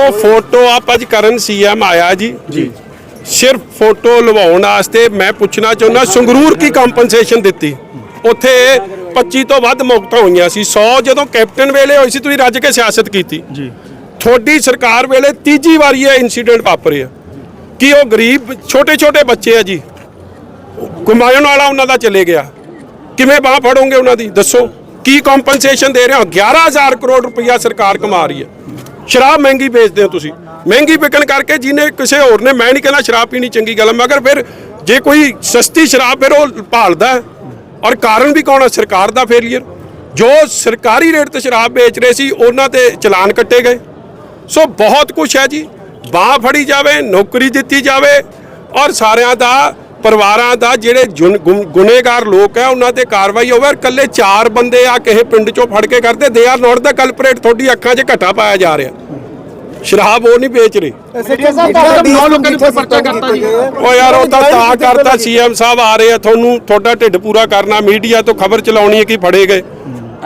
ਦੇਖੋ ਫੋਟੋ ਆਪ ਅੱਜ ਕਰਨ ਸੀਐਮ ਆਇਆ ਜੀ। ਜੀ। ਸਿਰਫ ਫੋਟੋ ਲਵਾਉਣ ਵਾਸਤੇ ਮੈਂ ਪੁੱਛਣਾ ਚਾਹੁੰਦਾ ਸੰਗਰੂਰ ਕੀ ਕੰਪਨਸੇਸ਼ਨ ਦਿੱਤੀ? ਉੱਥੇ 25 ਤੋਂ ਵੱਧ ਮੌਤਾਂ ਹੋਈਆਂ ਸੀ। 100 ਜਦੋਂ ਕੈਪਟਨ ਵੇਲੇ ਹੋਈ ਸੀ ਤੁਸੀਂ ਰੱਜ ਕੇ ਸਿਆਸਤ ਕੀਤੀ। ਜੀ। ਤੁਹਾਡੀ ਸਰਕਾਰ ਵੇਲੇ ਤੀਜੀ ਵਾਰੀ ਇਹ ਇਨਸੀਡੈਂਟ ਵਾਪਰਿਆ ਕਿ ਉਹ ਗਰੀਬ ਛੋਟੇ ਛੋਟੇ ਬੱਚੇ ਆ ਜੀ? ਗੁਮਾਇਣ ਵਾਲਾ ਉਹਨਾਂ ਦਾ ਚਲੇ ਗਿਆ। ਕਿਵੇਂ ਬਾਹ ਫੜੋਗੇ ਉਹਨਾਂ ਦੀ? ਦੱਸੋ। ਕੀ ਕੰਪਨਸੇਸ਼ਨ ਦੇ ਰਹੇ ਹੋ? 11000 ਕਰੋੜ ਰੁਪਈਆ ਸਰਕਾਰ ਕਮਾ ਰਹੀ ਹੈ। ਸ਼ਰਾਬ ਮਹਿੰਗੀ ਵੇਚਦੇ ਹੋ ਤੁਸੀਂ। ਮਹਿੰਗੀ ਵਿਕਣ ਕਰਕੇ ਜਿਹਨੇ ਕਿਸੇ ਹੋਰ ਨੇ, ਮੈਂ ਨਹੀਂ ਕਹਿੰਦਾ ਸ਼ਰਾਬ ਪੀਣੀ ਚੰਗੀ ਗੱਲ ਹੈ ਮਗਰ ਫਿਰ ਜੇ ਕੋਈ ਸਸਤੀ ਸ਼ਰਾਬ ਫਿਰ ਉਹ ਭਾਲਦਾ ਔਰ ਕਾਰਨ ਵੀ ਕੌਣ ਹੈ ਸਰਕਾਰ ਦਾ ਫੇਲਿਅਰ ਜੋ ਸਰਕਾਰੀ ਰੇਟ ਤੇ ਸ਼ਰਾਬ ਵੇਚ ਰਹੇ ਸੀ, ਉਹਨਾਂ ਤੇ ਚਲਾਨ ਕੱਟੇ ਗਏ। ਸੋ ਬਹੁਤ ਕੁਝ ਹੈ ਜੀ। ਬਾਹ ਫੜੀ ਜਾਵੇ, ਨੌਕਰੀ ਦਿੱਤੀ ਜਾਵੇ। ਔਰ ਸਾਰਿਆਂ ਦਾ ਪਰਿਵਾਰਾਂ ਦਾ ਜਿਹੜੇ ਗੁਨੇਗਾਰ ਲੋਕ ਹੈ ਉਹਨਾਂ ਤੇ ਕਾਰਵਾਈ ਹੋਵੇ ਔਰ ਕੱਲੇ ਚਾਰ ਬੰਦੇ ਆ ਕਿਸੇ ਪਿੰਡ ਚੋਂ ਫੜ ਕੇ ਕਰਦੇ ਦੇ ਆਰ ਨੋਟ ਦਾ ਕਲਪਰੇਟ ਤੁਹਾਡੀ ਅੱਖਾਂ 'ਚ ਘਟਾ ਪਾਇਆ ਜਾ ਰਿਹਾ। ਸ਼ਰਾਬ ਉਹ ਨਹੀਂ ਵੇਚ ਰਹੇ। ਨੌ ਲੋਕਾਂ ਦੇ ਉੱਪਰ ਪਰਚਾ ਕਰਤਾ ਜੀ। ਉਹ ਯਾਰ ਉਹ ਤਾਂ ਤਾਂ ਕਰਤਾ ਸੀਐਮ ਸਾਹਿਬ ਆ ਰਹੇ ਆ ਤੁਹਾਨੂੰ ਤੁਹਾਡਾ ਢਿੱਡ ਪੂਰਾ ਕਰਨਾ ਮੀਡੀਆ ਤੋਂ ਖਬਰ ਚਲਾਉਣੀ ਹੈ ਕਿ ਫੜੇ ਗਏ।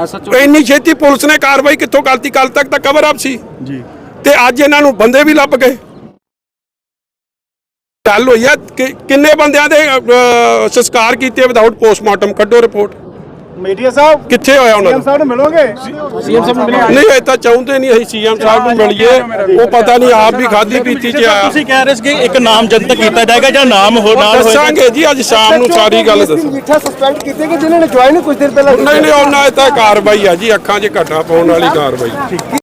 ਐਸਐਚਓ ਇੰਨੀ ਛੇਤੀ ਪੁਲਿਸ ਨੇ ਕਾਰਵਾਈ ਕਿੱਥੋਂ ਕਰਤੀ ਕੱਲ ਤੱਕ ਤਾਂ ਕਵਰ ਅਪ ਸੀ। ਜੀ। ਤੇ ਅੱਜ ਇਹਨਾਂ ਨੂੰ ਬੰਦੇ ਵੀ ਲੱਭ ਗਏ। ਗੱਲ ਹੋਈ ਆ ਕਿ ਕਿੰਨੇ ਬੰਦਿਆਂ ਦੇ ਅਹ, ਸੰਸਕਾਰ ਕੀਤੇ ਵਿਦਆਊਟ ਪੋਸਟਮਾਰਟਮ ਕੱਢੋ ਰਿਪੋਰਟ ਮੀਡੀਆ ਸਾਹਿਬ ਕਿੱਥੇ ਹੋਇਆ ਉਹਨਾਂ ਸੀਐਮ ਦਾ? ਸਾਹਿਬ ਨੂੰ ਮਿਲੋਗੇ? ਸੀਐਮ ਸਾਹਿਬ ਨੂੰ ਮਿਲਿਆ ਨਹੀਂ ਇਹ ਤਾਂ ਚਾਹੁੰਦੇ ਨਹੀਂ ਅਸੀਂ ਸੀਐਮ ਸਾਹਿਬ ਨੂੰ ਮਿਲੀਏ। ਉਹ ਪਤਾ ਨਹੀਂ ਆਪ ਵੀ ਖਾਦੀ ਪੀਤੀ ਚ ਆਇਆ ਤੁਸੀਂ ਕਹਿ ਰਹੇ ਸੀ ਕਿ ਇੱਕ ਨਾਮ ਜਨਤਕ ਕੀਤਾ ਜਾਏਗਾ ਜਾਂ ਨਾਮ ਹੋ ਨਾਲ ਹੋਏਗਾ। ਦੱਸਾਂਗੇ ਜੀ ਅੱਜ ਸ਼ਾਮ ਨੂੰ ਸਾਰੀ ਗੱਲ ਦੱਸਾਂ। ਮੀਠਾ ਸਸਪੈਂਡ ਕੀਤੇ ਕਿ ਜਿਨ੍ਹਾਂ ਨੇ ਜੁਆਇਨ ਕੁਝ ਦਿਨ ਪਹਿਲਾਂ ਨਹੀਂ ਨਹੀਂ ਉਹਨਾਂ ਇਹ ਤਾਂ ਕਾਰਵਾਈ ਆ ਜੀ ਅੱਖਾਂ 'ਚ ਘਟਾ ਪਾਉਣ ਵਾਲੀ ਕਾਰਵਾਈ।